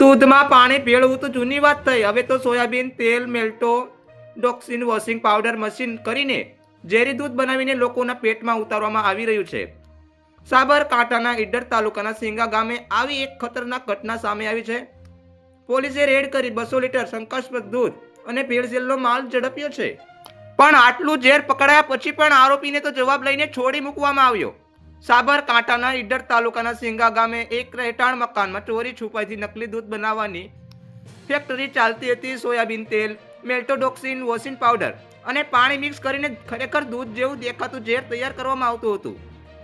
દૂધમાં પાણી ભેળવું તો જૂની વાત થઈ. હવે તો સોયાબીન, તેલ, મેલ્ટો, ડોક્સિન, વોશિંગ પાવડર, મશીન કરીને ઝેરી દૂધ બનાવીને લોકોના પેટમાં ઉતારવામાં આવી રહ્યું છે. સાબરકાંઠાના ઈડર તાલુકાના સિંગા ગામે આવી એક ખતરનાક ઘટના સામે આવી છે. પોલીસે રેડ કરી બસો લીટર શંકાસ્પદ દૂધ અને ભેળસેલનો માલ ઝડપ્યો છે. પણ આટલું ઝેર પકડાયા પછી પણ આરોપીને તો જવાબ લઈને છોડી મૂકવામાં આવ્યો. સાબરકાંઠાના ઈડર તાલુકાના સિંગા ગામે એક રહેઠાણ મકાનમાં ચોરી છુપાઈથી નકલી દૂધ બનાવવાની ફેક્ટરી ચાલતી હતી સોયાબીન તેલ, મેલ્ટોડોક્સિન, વોશિંગ પાવડર અને પાણી મિક્સ કરીને ખરેખર દૂધ જેવું દેખાતું ઝેર તૈયાર કરવામાં આવતું હતું.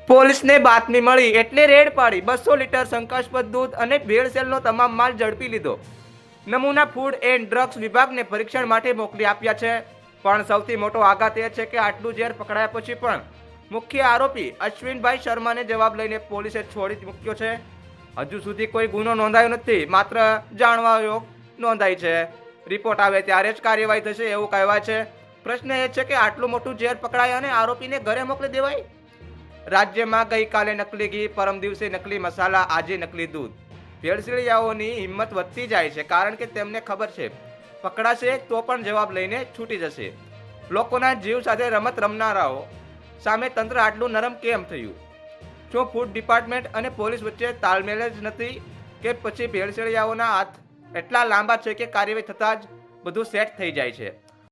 પોલીસને બાતમી મળી, એટલે રેડ પાડી બસો લીટર શંકાસ્પદ દૂધ અને ભેળસેલનો તમામ માલ ઝડપી લીધો. નમૂના ફૂડ એન્ડ ડ્રગ્સ વિભાગને પરીક્ષણ માટે મોકલી આપ્યા છે. પણ સૌથી મોટો આઘાત એ છે કે આટલું ઝેર પકડાયા પછી પણ મુખ્ય આરોપી અશ્વિનભાઈ શર્માને જવાબ લઈને પોલીસે છોડી મૂક્યો છે. હજુ સુધી કોઈ ગુનો નોંધાયો નથી, માત્ર જાણવા યોગ નોંધાઈ છે. રિપોર્ટ આવે ત્યારે જ કાર્યવાહી થશે એવું કહેવાય છે. પ્રશ્ન એ છે કે આટલું મોટું ઝેર પકડાય અને આરોપીને ઘરે મોકલી દેવાય? રાજ્યમાં ગઈકાલે નકલી ઘી, પરમ દિવસે નકલી મસાલા, આજે નકલી દૂધ. ભેળસેળિયાઓની હિંમત વધતી જાય છે કારણ કે તેમને ખબર છે, પકડાશે તો પણ જવાબ લઈને છૂટી જશે. લોકોના જીવ સાથે રમત રમનારાઓ સામે તંત્ર આટલું નરમ કેમ થયું? શું ફૂડ ડિપાર્ટમેન્ટ અને પોલીસ વચ્ચે તાલમેલ જ નથી કે પછી ભેળસેળિયાઓના હાથ એટલા લાંબા છે કે કાર્યવાહી થતાં જ બધું સેટ થઈ જાય છે?